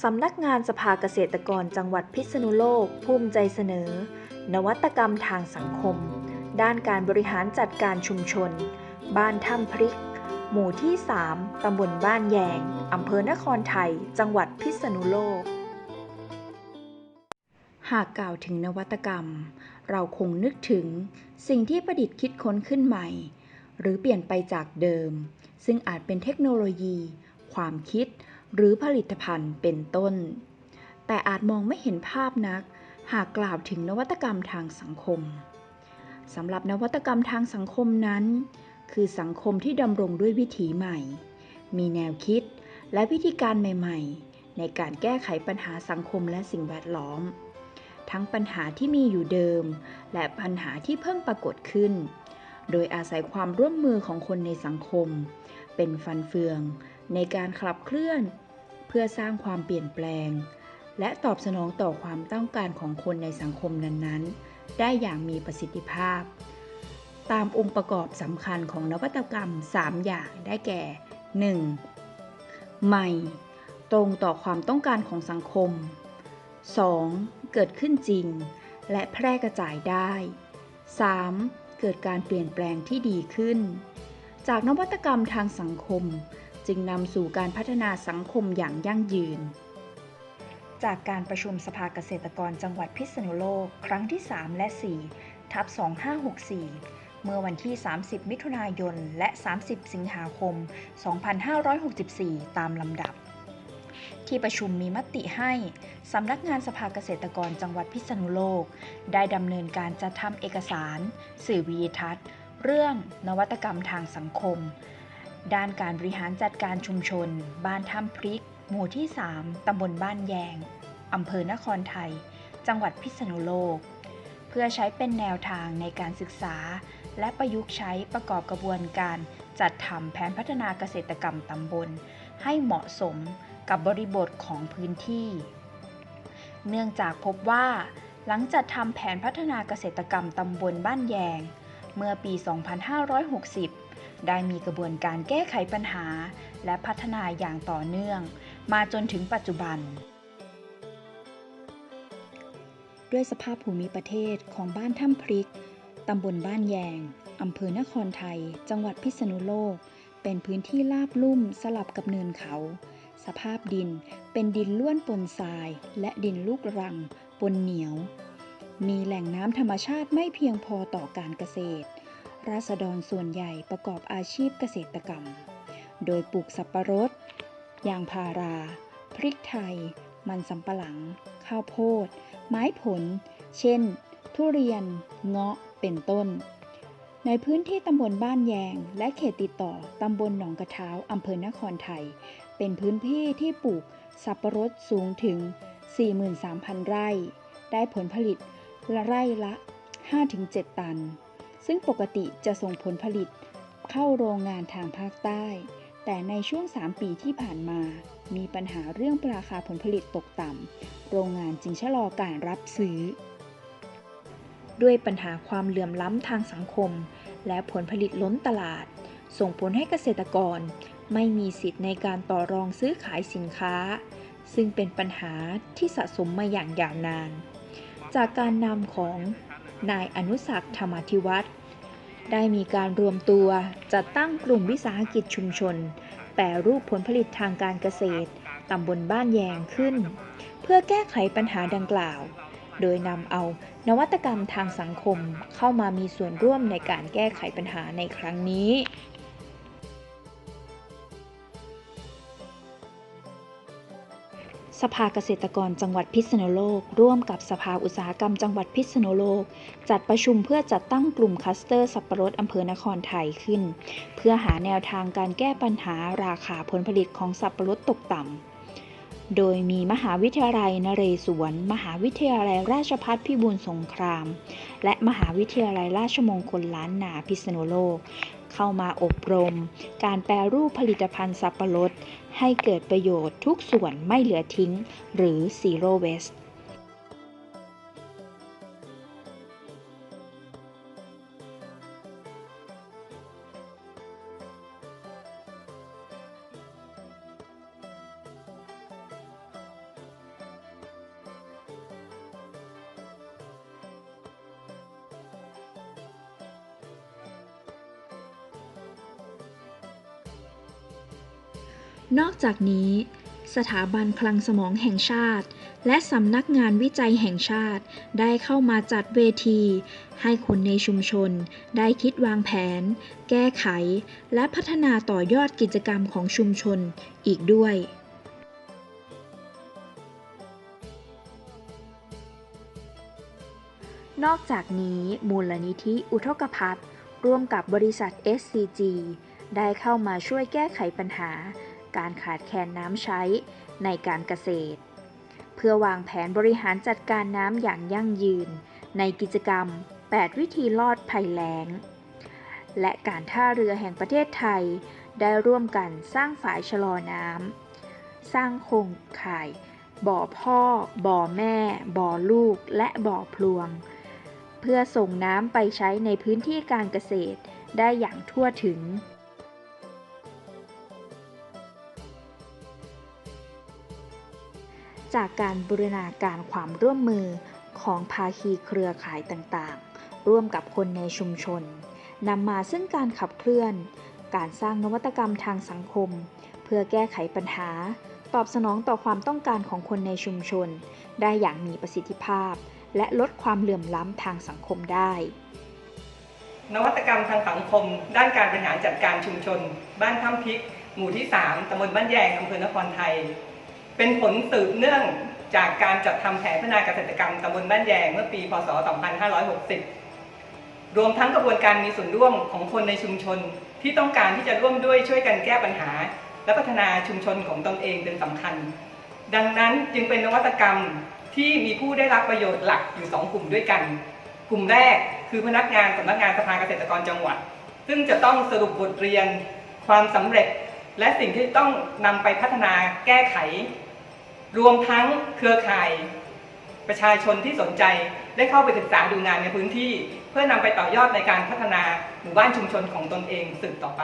สำนักงานสภาเกษตรกรจังหวัดพิษณุโลก ภูมิใจเสนอ นวัตกรรมทางสังคม ด้านการบริหารจัดการชุมชน บ้านถ้ำพริก หมู่ที่ 3 ตำบลบ้านแยง อำเภอนครไทย จังหวัดพิษณุโลก หากกล่าวถึงนวัตกรรม เราคงนึกถึงสิ่งที่ประดิษฐ์คิดค้นขึ้นใหม่ หรือเปลี่ยนไปจากเดิม ซึ่งอาจเป็นเทคโนโลยี ความคิด หรือผลิตภัณฑ์เป็นต้น แต่อาจมองไม่เห็นภาพนัก หากกล่าวถึงนวัตกรรมทางสังคมสำหรับนวัตกรรมทางสังคมนั้น คือสังคมที่ดำรงด้วยวิถีใหม่ มีแนวคิดและวิธีการใหม่ๆ ในการแก้ไขปัญหาสังคมและสิ่งแวดล้อม ทั้งปัญหาที่มีอยู่เดิม และปัญหาที่เพิ่งปรากฏขึ้น โดยอาศัยความร่วมมือของคนในสังคม เป็นฟันเฟือง ในการขับเคลื่อน พื่อสร้างความเปลี่ยนแปลง และตอบสนองต่อความต้องการของคนในสังคมนั้นๆ ได้อย่างมีประสิทธิภาพ ตามองค์ประกอบสำคัญของนวัตกรรม 3 อย่างได้แก่ 1. ใหม่ ตรงต่อความต้องการของสังคม 2. เกิดขึ้นจริง และแพร่กระจายได้ 3. เกิดการเปลี่ยนแปลงที่ดีขึ้น จากนวัตกรรมทางสังคม จึงนำสู่การพัฒนาสังคมอย่างยั่งยืน จากการประชุมสภาเกษตรกรจังหวัดพิษณุโลก ครั้งที่ 3 และ 4 ทับ 2564 เมื่อวันที่ 30 มิถุนายน และ 30 สิงหาคม 2564 ตามลำดับที่ประชุมมีมติให้สำนักงานสภาเกษตรกรจังหวัดพิษณุโลก ได้ดำเนินการจัดทำเอกสาร สื่อวิดีทัศน์ เรื่องนวัตกรรมทางสังคม ด้านการบริหารจัดการชุมชน บ้านถ้ำพริก หมู่ที่ 3 ตำบลบ้านแยง อำเภอนครไทย จังหวัดพิษณุโลก เพื่อใช้เป็นแนวทางในการศึกษา และประยุกต์ใช้ประกอบกระบวนการจัดทำแผนพัฒนาเกษตรกรรมตำบล ให้เหมาะสมกับบริบทของพื้นที่ เนื่องจากพบว่า หลังจัดทำแผนพัฒนาเกษตรกรรมตำบลบ้านแยง เมื่อปี 2560 ได้มีกระบวนการแก้ไขปัญหา และพัฒนาอย่างต่อเนื่อง มาจนถึงปัจจุบัน ด้วยสภาพภูมิประเทศของบ้านถ้ำพริก ตำบลบ้านแยง อำเภอนครไทย จังหวัดพิษณุโลก เป็นพื้นที่ราบลุ่มสลับกับเนินเขา สภาพดินเป็นดินล้วนปนทราย และดินลูกรัง ปนเหนียว มีแหล่งน้ำธรรมชาติไม่เพียงพอต่อการเกษตร ราษฎรส่วนใหญ่ประกอบอาชีพเกษตรกรรม โดยปลูกสับปะรด ยางพารา พริกไทย มันสำปะหลัง ข้าวโพด ไม้ผล เช่น ทุเรียน เงาะ เป็นต้น ในพื้นที่ตำบลบ้านแยง และเขตติดต่อตำบลหนองกระเท้าอำเภอนครไทย เป็นพื้นที่ที่ปลูกสับปะรดสูงถึง 43,000 ไร่ ได้ผลผลิตละไร่ละ 5-7 ตัน ซึ่งปกติจะส่งผลผลิตเข้าโรงงานทางภาคใต้ แต่ในช่วง 3 ปีที่ผ่านมา มีปัญหาเรื่องราคาผลผลิตตกต่ำ โรงงานจึงชะลอการรับซื้อ ด้วยปัญหาความเหลื่อมล้ำทางสังคม และผลผลิตล้นตลาด ส่งผลให้เกษตรกรไม่มีสิทธิ์ในการต่อรองซื้อขายสินค้า ซึ่งเป็นปัญหาที่สะสมมาอย่างยาวนาน จากการนำของ นายอนุสักธรรมธิวัฒน์ได้มีการรวมตัวจัดตั้งกลุ่มวิสาหกิจชุมชน แปรรูปผลผลิตทางการเกษตรตำบลบ้านแยงขึ้น เพื่อแก้ไขปัญหาดังกล่าว โดยนำเอานวัตกรรมทางสังคมเข้ามามีส่วนร่วมในการแก้ไขปัญหาในครั้งนี้ สภาเกษตรกรจังหวัดพิษณุโลก ร่วมกับสภาอุตสาหกรรมจังหวัดพิษณุโลก จัดประชุมเพื่อจัดตั้งกลุ่มคัสเตอร์สับปะรดอำเภอนครไทยขึ้น เพื่อหาแนวทางการแก้ปัญหาราคาผลผลิตของสับปะรดตกต่ำ โดยมีมหาวิทยาลัยนเรศวร มหาวิทยาลัยราชพัฒพิบูลสงคราม และมหาวิทยาลัยราชมงคลล้านนาพิษณุโลก เข้ามาอบรม การแปรรูปผลิตภัณฑ์สับปะรด ให้เกิดประโยชน์ทุกส่วนไม่เหลือทิ้ง หรือ zero waste นอกจากนี้ สถาบันคลังสมองแห่งชาติ และสำนักงานวิจัยแห่งชาติ ได้เข้ามาจัดเวที ให้คนในชุมชน ได้คิดวางแผน แก้ไข และพัฒนาต่อยอดกิจกรรมของชุมชนอีกด้วยนอกจากนี้มูลนิธิอุทกภัทรร่วมกับบริษัท SCG ได้เข้ามาช่วยแก้ไขปัญหา การขาดแคลนน้ำใช้ในการเกษตร เพื่อวางแผนบริหารจัดการน้ำอย่างยั่งยืน ในกิจกรรม 8 วิธีรอดภัยแล้ง และการท่าเรือแห่งประเทศไทย ได้ร่วมกันสร้างฝายชะลอน้ำสร้างโครงข่าย บ่อพ่อ บ่อแม่ บ่อลูก และบ่อพลวง เพื่อส่งน้ำไปใช้ในพื้นที่การเกษตรได้อย่างทั่วถึง จากการบูรณาการความร่วมมือของภาคีเครือข่ายต่างๆ ร่วมกับคนในชุมชนนำมาซึ่งการขับเคลื่อน การสร้างนวัตกรรมทางสังคม เพื่อแก้ไขปัญหา ตอบสนองต่อความต้องการของคนในชุมชน ได้อย่างมีประสิทธิภาพ และลดความเหลื่อมล้ำทางสังคมได้ นวัตกรรมทางสังคม ด้านการบริหารจัดการชุมชน บ้านถ้ำพิก หมู่ที่ 3ตำบลบ้านแยงอำเภอนครไทย เป็นผลสืบเนื่องจากการจัดทำแผนพัฒนาเกษตรกรรมตำบลบ้านแยงเมื่อปี พศ 2560 รวมทั้งกระบวนการมีส่วนร่วมของคนในชุมชนที่ต้องการที่จะร่วมด้วยช่วยกันแก้ปัญหา และพัฒนาชุมชนของตนเองเป็นสำคัญ ดังนั้นจึงเป็นนวัตกรรมที่มีผู้ได้รับประโยชน์หลักอยู่ 2 กลุ่มด้วยกัน กลุ่มแรกคือพนักงานสำนักงานสภาเกษตรกรจังหวัด ซึ่งจะต้องสรุปบทเรียน ความสำเร็จ และสิ่งที่ต้องนำไปพัฒนาแก้ไข รวมทั้งเครือข่าย ประชาชนที่สนใจได้เข้าไปศึกษาดูงานในพื้นที่ เพื่อนำไปต่อยอดในการพัฒนาหมู่บ้านชุมชนของตนเองสืบต่อไป